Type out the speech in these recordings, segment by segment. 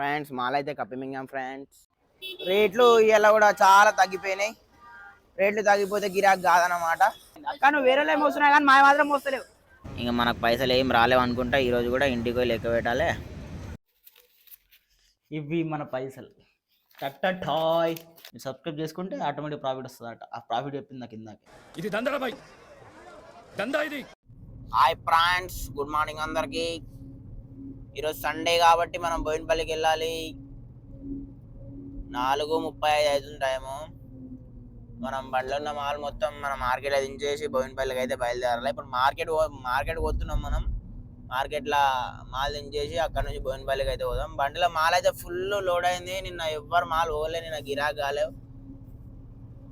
Friends మాలైతే కప్పిమింగాం friends. రేట్లు ఇవాళ కూడా చాలా తగ్గిపోయినాయి. రేట్లు తగ్గిపోతే గిరాక్ కాదన్నమాట. కానీ వేరే మోస్తున్నాయి కానీ మా మాత్రం మోస్తలేవు. ఇంకా మనకు పైసలు ఏం రాలేవు అనుకుంటా ఈరోజు కూడా ఇంటికి పోయి లెక్క పెట్టాలి. ఇవి మన పైసలు. టాయ్ మీరు సబ్స్క్రైబ్ చేసుకుంటే ఆటోమేటిక్ ప్రాఫిట్ వస్తుందట. ఆ ప్రాఫిట్ చెప్పింది నాకు ఇందాక. ఇది దందరా బాయ్ దందా ఇది. హాయ్ ఫ్రెండ్స్ గుడ్ మార్నింగ్ అందరికి. ఈరోజు సండే కాబట్టి మనం బోయినపల్లికి వెళ్ళాలి. నాలుగు ముప్పై ఐదు అవుతుంది టైము మనం బండ్లో ఉన్న మాల్ మొత్తం మనం మార్కెట్ దించేసి బోయినపల్లికి అయితే బయలుదేరాలి. ఇప్పుడు మార్కెట్ మార్కెట్ పోతున్నాం మనం. మార్కెట్లో మాల్ దించేసి అక్కడ నుంచి బోయినపల్లికి అయితే పోదాం. బండిలో మాల్ అయితే ఫుల్ లోడ్ అయింది. నిన్న ఎవ్వరు మాల్ పోలే నిన్న గిరాకు కాలేవు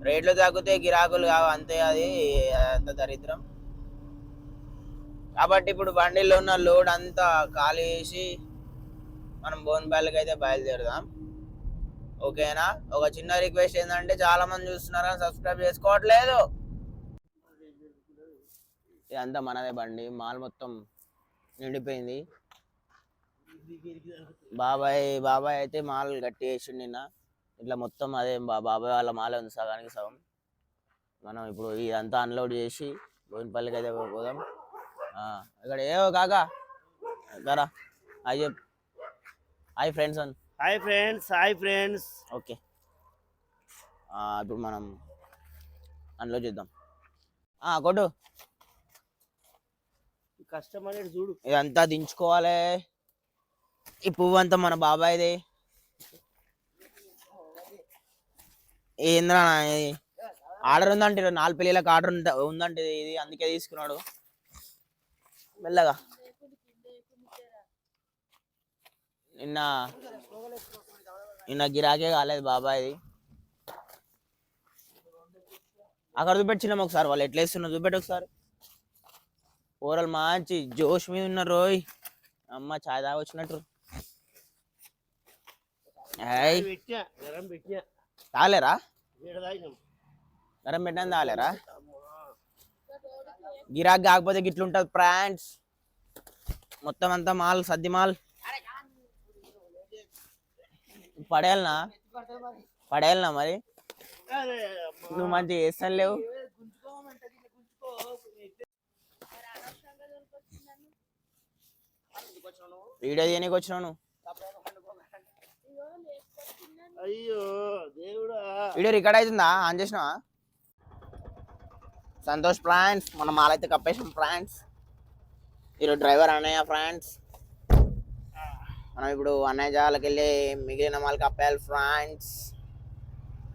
రేట్లు తగ్గితే గిరాకులు కావు అంతే అది. అంత దరిద్రం. కాబట్టి ఇప్పుడు బండిలో ఉన్న లోడ్ అంతా ఖాళీ చేసి మనం బోన్పల్లికి అయితే బయలుదేరుదాం. ఓకేనా? ఒక చిన్న రిక్వెస్ట్ ఏంటంటే చాలా మంది చూస్తున్నారు కానీ సబ్స్క్రైబ్ చేసుకోవట్లేదు. ఇదంతా మనదే బండి. మాల్ మొత్తం నిండిపోయింది. బాబాయ్ బాబాయ్ అయితే మాల్ గట్టి వేసిండు నిన్న. ఇట్లా మొత్తం అదే బాబాయ్ వాళ్ళ మాలే ఉంది సగానికి సగం. మనం ఇప్పుడు ఇదంతా అన్లోడ్ చేసి బోయినపల్లికి అయితే పోదాం. ఇక్కడ ఏవో కాకా. కరా హాయ్ చెప్ హాయ్ ఫ్రెండ్స్ అన్. Hi friends hi friends. Okay. ఇప్పుడు మనం అందులో చూద్దాం. కొట్టు. కస్టమర్ చూడు. ఇదంతా దించుకోవాలి. ఈ పువ్వు అంతా మన బాబాయ్ది. ఏంద్రా ఆర్డర్ ఉందంటే నాలుగు పెళ్ళిళ్ళకి ఆర్డర్ ఉందంటే ఇది అందుకే తీసుకున్నాడు. మెల్లగా. నిన్న నిన్న గిరాకే కాలేదు బాబాయ్ది అక్కడ చూపెట్టినాం ఒకసారి వాళ్ళు ఎట్లా వేస్తున్నారు చూపెట్టు ఒకసారి. కూరలు మంచి జోష్ మీద ఉన్నారు రోయ్. అమ్మ చాయ్ తాగి వచ్చినట్టు. తాగలేరా? గరం పెట్టని తాగలేరా? గిరాక్ కాకపోతే గిట్లుంటది ఫ్రాండ్స్ మొత్తం అంతా మాల్ సద్ది మాల్. పడేయాలనా? పడేయాలనా మరి? నువ్వు మంచిగా చేస్తాను లేవు. వీడియో తీయనీకి వచ్చినావు అయ్యో దేవుడా. వీడియో రికార్డ్ అవుతుందా? ఆన్ చేసినావా? సంతోష్ ఫ్రాన్స్ మన మాలైతే కప్పేసాం ఫ్రాన్స్. ఈరోజు డ్రైవర్ అన్నయ్య ఫ్రాన్స్. మనం ఇప్పుడు అన్నయ్య జాలకి వెళ్ళి మిగిలిన మాల్ కప్పేయాలి ఫ్రాన్స్.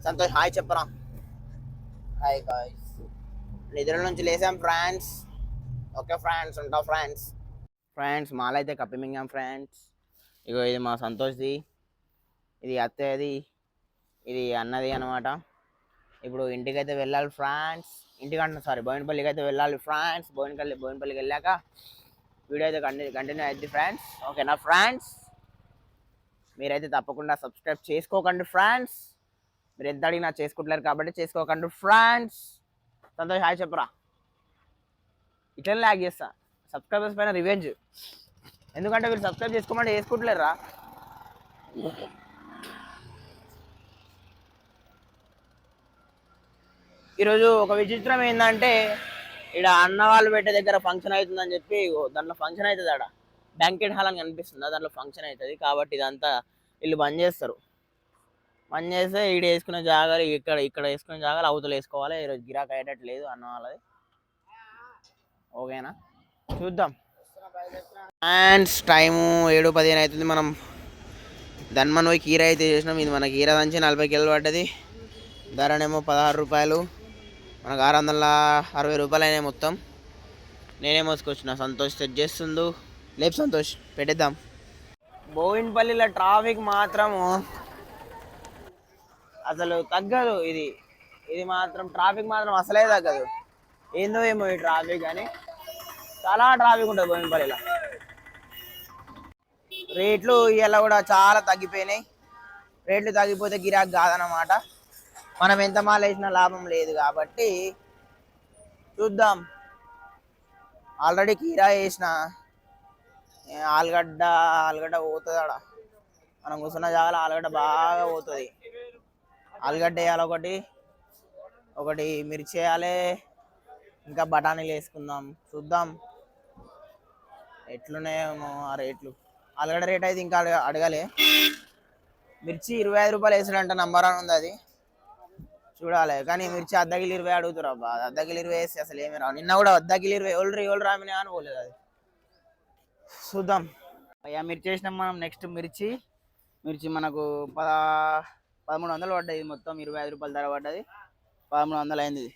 సంతోష్ హాయ్ చెప్పరా. Hi guys. నిద్ర నుంచి లేసాం ఫ్రాన్స్. ఓకే ఫ్రాన్స్ ఉంటా ఫ్రాన్స్. ఫ్రాన్స్ మాలైతే కప్పిమింగాం ఫ్రాన్స్. ఇగో ఇది మా సంతోష్ది. ఇది అత్తయ్యది. ఇది అన్నది అనమాట ఇప్పుడు ఇంటికైతే వెళ్ళాలి ఫ్రాన్స్. ఇంటికంటే సారీ బోయినపల్లికి అయితే వెళ్ళాలి ఫ్రాన్స్. బోయినపల్లి బోయినపల్లికి వెళ్ళాక వీడియో అయితే కంటిన్యూ కంటిన్యూ అయింది ఫ్రాన్స్. ఓకేనా ఫ్రాన్స్ మీరైతే తప్పకుండా సబ్స్క్రైబ్ చేసుకోకండి ఫ్రాన్స్. మీరు ఎంత అడిగినా చేసుకుంటున్నారు కాబట్టి చేసుకోకండి ఫ్రాన్స్. సంతోష్ హాయ్ చెప్పరా? ఇట్లనే లాగ్ చేస్తా. సబ్స్క్రైబర్స్ పైన రివెంజ్ ఎందుకంటే మీరు సబ్స్క్రైబ్ చేసుకోమంటే చేసుకుంటలేరా ఈరోజు ఒక విచిత్రం ఏంటంటే ఇక్కడ అన్న వాళ్ళు పెట్టే దగ్గర ఫంక్షన్ అవుతుందని చెప్పి దాంట్లో ఫంక్షన్ అవుతుంది ఆడ. బ్యాంకెట్ హాల్ అని కనిపిస్తుంది దాంట్లో ఫంక్షన్ అవుతుంది. కాబట్టి ఇదంతా వీళ్ళు బంద్ చేస్తారు. బంద్ చేస్తే ఈడ వేసుకునే జాగాలు ఇక్కడ ఇక్కడ వేసుకునే జాగాలు అవతలు వేసుకోవాలి. ఈరోజు గిరాక్ అయ్యేటట్లేదు అన్న వాళ్ళది. ఓకేనా? చూద్దాం. అండ్స్ టైము ఏడు పదిహేను అవుతుంది మనం. ధన్మన్ పోయి కీర అయితే చేసినాం. ఇది మన కీర దంచి నలభై కిలోలు పడ్డది. ధరనేమో పదహారు రూపాయలు. మనకు ఆరు వందల అరవై రూపాయలు మొత్తం. నేనే మోసుకొచ్చిన. సంతోష్ సెట్ చేస్తుండు. లేపు సంతోష్ పెట్టేద్దాం. బోయిన్పల్లిలో ట్రాఫిక్ మాత్రము అసలు తగ్గదు ఇది. ఇది మాత్రం ట్రాఫిక్ మాత్రం అసలే తగ్గదు. ఏందో ఏమో ఈ ట్రాఫిక్ అని. చాలా ట్రాఫిక్ ఉంటుంది బోయినపల్లిలో రేట్లు ఇవాళ కూడా చాలా తగ్గిపోయినాయి. రేట్లు తగ్గిపోతే గిరాక్ కాదన్నమాట. మనం ఎంత మాల వేసినా లాభం లేదు కాబట్టి చూద్దాం. ఆల్రెడీ కీరా వేసిన. ఆలుగడ్డ ఆలుగడ్డ పోతుంది ఆడ మనం కూర్చున్న జాగాలో ఆలుగడ్డ బాగా పోతుంది. ఆలుగడ్డ వేయాలి ఒకటి ఒకటి మిర్చి వేయాలి ఇంకా బఠానీలు వేసుకుందాం. చూద్దాం. ఎట్లున్నాయేమో ఆ రేట్లు. ఆలుగడ్డ రేట్ అయితే ఇంకా అడగ అడగాలి. మిర్చి ఇరవై ఐదు రూపాయలు వేసాడంట నంబర్ అని ఉంది అది. చూడాలి. కానీ మిర్చి అర్ధ కిలో ఇరవై అడుగుతారు అబ్బా. అర్ధ కిలో ఇరవై వేసి అసలు ఏమి రావు. నిన్న కూడా అర్ధ కిలో ఇరవై ఎవరు ఎవరు రామినా అని పోలేదు అది. చూద్దాం. అయ్యా మిర్చి వేసినాం మనం నెక్స్ట్ మిర్చి. మిర్చి మనకు పద పదమూడు వందలు పడ్డది మొత్తం. ఇరవై ఐదు రూపాయల ధర పడ్డది. పదమూడు వందలు అయింది ఇది.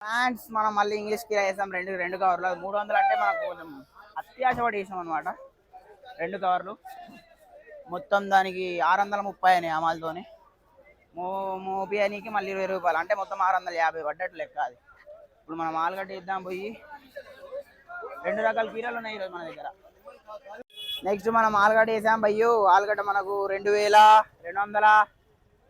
ఫ్రాన్స్ మనం మళ్ళీ ఇంగ్లీష్ కిరా వేసాం రెండు రెండు కవర్లు. అది మూడు వందలు అంటే మనకు కొంచెం అత్యాశ పడి వేసాం అనమాట రెండు కవర్లు. మొత్తం దానికి ఆరు వందల ముప్పై అయినాయి అమాలతోని. మో మోపియానికి మళ్ళీ ఇరవై రూపాయలు. అంటే మొత్తం ఆరు వందల యాభై పడ్డట్టు లెక్క అది. ఇప్పుడు మనం ఆలుగడ్డ ఇద్దాం పోయి. రెండు రకాల కీరాలు ఉన్నాయి ఈరోజు మన దగ్గర. నెక్స్ట్ మనం ఆలుగడ్డ వేసాం బయ్యో ఆలుగడ్డ మనకు రెండు వేల రెండు వందల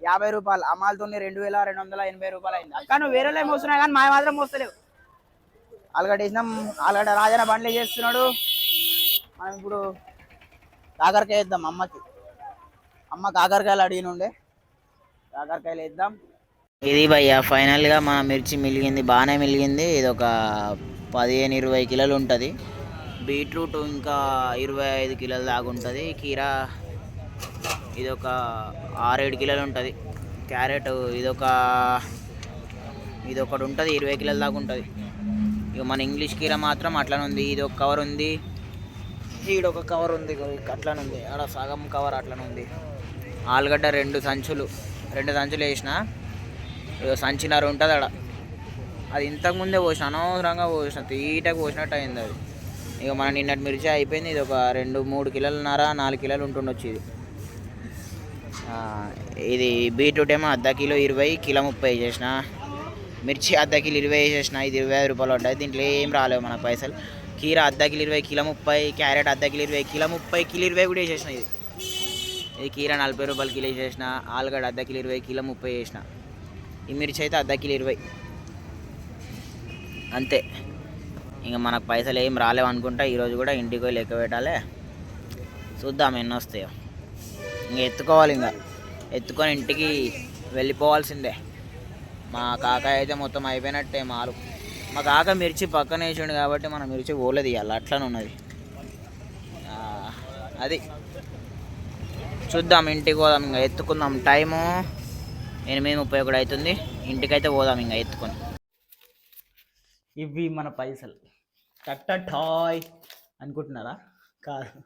యాభై రూపాయలు. అమ్మాలతోని రెండు వేల రెండు వందల ఎనభై రూపాయలు అయింది. అక్క నువ్వు వేరే మోస్తున్నావు కానీ మా మాత్రం మోస్తలేవు. ఆలుగడ్డ వేసినాం. ఆలుగడ్డ రాజన బండ్లు చేస్తున్నాడు. మనం ఇప్పుడు కాకరకాయ వేద్దాం అమ్మకి. అమ్మ కాకరకాయలు అడిగినుండే. కాకరకాయలు వేద్దాం. ఇది భయ్య ఫైనల్గా మన మిర్చి మిలిగింది బాగానే మిలిగింది. ఇది ఒక పదిహేను ఇరవై కిలోలు ఉంటుంది. బీట్రూట్ ఇంకా ఇరవై ఐదు కిలోల దాకా ఉంటుంది. కీరా ఇది ఒక ఆరేడు కిలోలు ఉంటుంది. క్యారెట్ ఇదొక ఇది ఒకటి ఉంటుంది ఇరవై కిలోల దాకా ఉంటుంది. ఇక మన ఇంగ్లీష్ కీర మాత్రం అట్లనే ఉంది. ఇది ఒక కవర్ ఉంది. ఈడ ఒక కవర్ ఉంది. ఇగో అట్లనే ఉంది. ఆడ సగం కవర్ అట్లనే ఉంది. ఆలుగడ్డ రెండు సంచులు. రెండు సంచులు వేసిన. ఇగో ఉంటుంది అక్కడ అది ఇంతకుముందే పోసిన అనవసరంగా పోసిన తీటకు పోసినట్టు అయింది అది. ఇక మన నిన్నటి మిర్చి అయిపోయింది ఇది ఒక రెండు మూడు కిలోలన్నర నాలుగు కిలోలు ఉంటుండొచ్చు ఇది. ఇది బీట్రూట్ ఏమో అర్ధ కిలో ఇరవై కిలో ముప్పై చేసిన. మిర్చి అర్ధ కిలో ఇరవై వేసేసిన ఇది ఇరవై ఐదు రూపాయలు ఉంటాయి. దీంట్లో ఏం రాలేవు మన పైసలు. కీర అర్ధ కిలో ఇరవై కిలో ముప్పై క్యారెట్ అర్ధ కిలో ఇరవై కిలో ముప్పై కిలో ఇరవై కూడా వేసేసిన ఇది. ఇది కీర నలభై రూపాయలు కిలో చేసిన ఆలుగడ్డ అర్ధ కిలో ఇరవై కిలో ముప్పై చేసిన. ఈ మిర్చి అయితే అర్ధ కిలో ఇరవై. అంతే. ఇంకా మనకు పైసలు ఏం రాలేవు అనుకుంటా ఈరోజు కూడా ఇంటికి పోయి లెక్క పెట్టాలి. చూద్దాం ఎన్ని వస్తాయో. ఇంకా ఎత్తుకోవాలి ఇంకా. ఎత్తుకొని ఇంటికి వెళ్ళిపోవాల్సిందే. మా కాకాయ అయితే మొత్తం అయిపోయినట్టే మారు. మా కాక మిర్చి పక్కన వేసిండు కాబట్టి మనం మిర్చి పోలేదు ఇవాళ అట్లనే ఉన్నది. అది. చూద్దాం ఇంటికి పోదాం ఇంకా ఎత్తుకుందాం. టైము ఎనిమిది ముప్పై ఒకటి అవుతుంది. ఇంటికైతే పోదాం ఇంకా ఎత్తుకొని. ఇవి మన పైసలు. కట్ట టాయ్ అనుకుంటున్నారా? కాదు.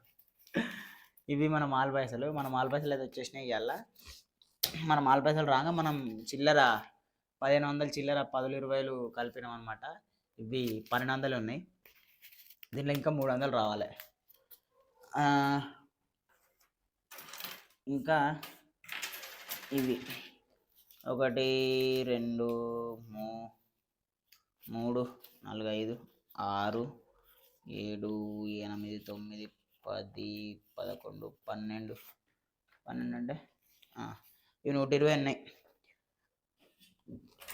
ఇవి మన మాల్ పైసలు. మన మాల్ పైసలు అయితే వచ్చేసినాయి ఇవాళ మన మాల్ పైసలు రాగా మనం చిల్లర పదిహేను వందలు చిల్లర పదులు ఇరవైలు కలిపినాం అనమాట ఇవి పన్నెండు వందలు ఉన్నాయి. దీంట్లో ఇంకా మూడు వందలు రావాలి. ఇంకా ఇవి. ఒకటి రెండు మూ మూడు నాలుగు ఐదు ఆరు ఏడు ఎనిమిది తొమ్మిది పది పదకొండు పన్నెండు. పన్నెండు అంటే? ఇవి నూట ఇరవై ఉన్నాయి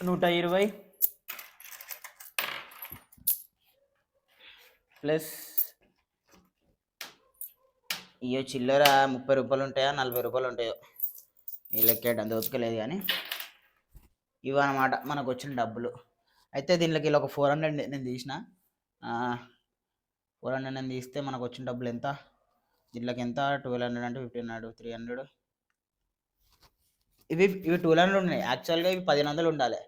నూట ఇరవై ప్లస్ ఇయో చిల్లర ముప్పై రూపాయలు ఉంటాయా నలభై రూపాయలు ఉంటాయో. ఈ లెక్కేట దోచుకోలేదు కానీ. ఇవన్నమాట మనకు వచ్చిన డబ్బులు. అయితే దీంట్లోకి ఇలా ఒక ఫోర్ హండ్రెడ్ నేను తీసిన. ఫోర్ హండ్రెడ్ నేను తీస్తే మనకు వచ్చిన డబ్బులు ఎంత? దీంట్లోకి ఎంత? ట్వెల్వ్ హండ్రెడ్ అంటే ఫిఫ్టీన్ హండ్రెడ్ త్రీ హండ్రెడ్. ఇవి ఇవి టూ హండ్రెడ్ ఉన్నాయి. యాక్చువల్గా ఇవి పదిహేను వందలు ఉండాలి.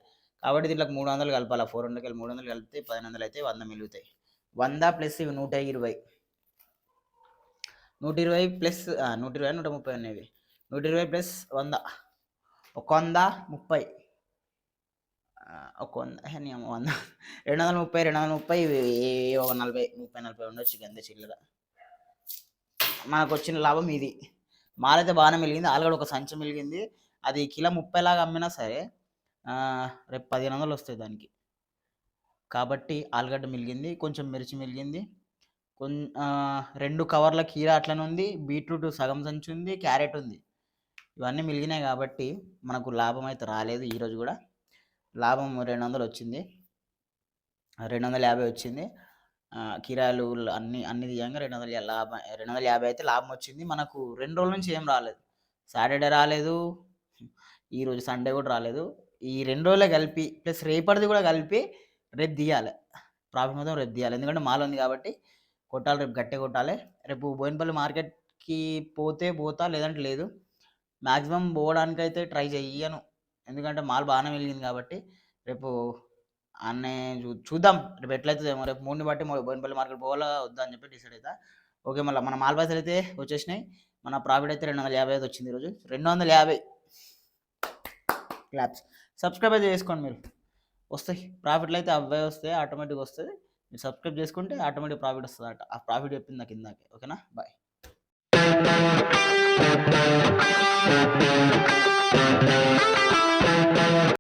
కాబట్టి దీంట్లోకి మూడు వందలు కలపాలి. ఫోర్ హండ్రెడ్కి వెళ్ళి మూడు వందలు కలిపితే పదిహేను వందలు అయితే వంద మిగులుతాయి. వంద ప్లస్ ఇవి నూట ఇరవై. నూట ఇరవై ప్లస్ నూట ఇరవై నూట ముప్పై అనేవి నూట ఇరవై ప్లస్ వంద. ఒక వంద ముప్పై. ఒక వంద వంద. రెండు వందల ముప్పై రెండు వందల ముప్పై ఒక నలభై ముప్పై నలభై ఉండొచ్చు ఇక అంతే చిల్లర. మనకు వచ్చిన లాభం ఇది. మాలైతే బాగానే మిలిగింది ఆలుగడ ఒక సంచి మిలిగింది అది కిలో ముప్పై లాగా అమ్మినా సరే రేపు పదిహేను వందలు వస్తాయి దానికి. కాబట్టి ఆలుగడ్డ మిలిగింది కొంచెం మిర్చి మిలిగింది కొన్ రెండు కవర్ల కీర అట్లనే ఉంది బీట్రూట్ సగం సంచి ఉంది క్యారెట్ ఉంది. ఇవన్నీ మిలిగినాయి కాబట్టి మనకు లాభం అయితే రాలేదు ఈరోజు కూడా. లాభం రెండు వందలు వచ్చింది. రెండు వందల యాభై వచ్చింది. కీరాలు అన్ని అన్ని తీయంగా రెండు వందల లాభం రెండు వందల యాభై అయితే లాభం వచ్చింది. మనకు రెండు రోజుల నుంచి ఏం రాలేదు. సాటర్డే రాలేదు. ఈరోజు సండే కూడా రాలేదు. ఈ రెండు రోజులే కలిపి ప్లస్ రేపటిది కూడా కలిపి రేపు తీయాలి. ప్రాఫిట్ మొత్తం రేపు తీయాలి. ఎందుకంటే మాల్ ఉంది కాబట్టి కొట్టాలి రేపు గట్టే కొట్టాలి. రేపు బోయినపల్లి మార్కెట్కి పోతే పోతా లేదంటే లేదు. మ్యాక్సిమం పోవడానికి అయితే ట్రై చెయ్యను. ఎందుకంటే మాల్ బాగానే వెలిగింది కాబట్టి రేపు అన్నే చూ చూద్దాం. రేపు ఎట్లయితుందేమో రేపు మూడుని బట్టి బోయినపల్లి మార్కెట్ పోవాలా వద్దా అని చెప్పి డిసైడ్ అవుతా ఓకే మళ్ళీ మన మాల్ పైసలు అయితే వచ్చేసినాయి. మన ప్రాఫిట్ అయితే రెండు వందల యాభై అయితే వచ్చింది ఈరోజు. రెండు వందల యాభై. క్లాప్స్ సబ్స్క్రైబ్ అయితే చేసుకోండి మీరు. వస్తాయి. ప్రాఫిట్లు అయితే అవే వస్తాయి ఆటోమేటిక్గా వస్తుంది. మీరు సబ్స్క్రైబ్ చేసుకుంటే ఆటోమేటిక్ ప్రాఫిట్ వస్తుంది అట ఆ ప్రాఫిట్ చెప్పింది నాకు ఇందాకే. ఓకేనా? బాయ్.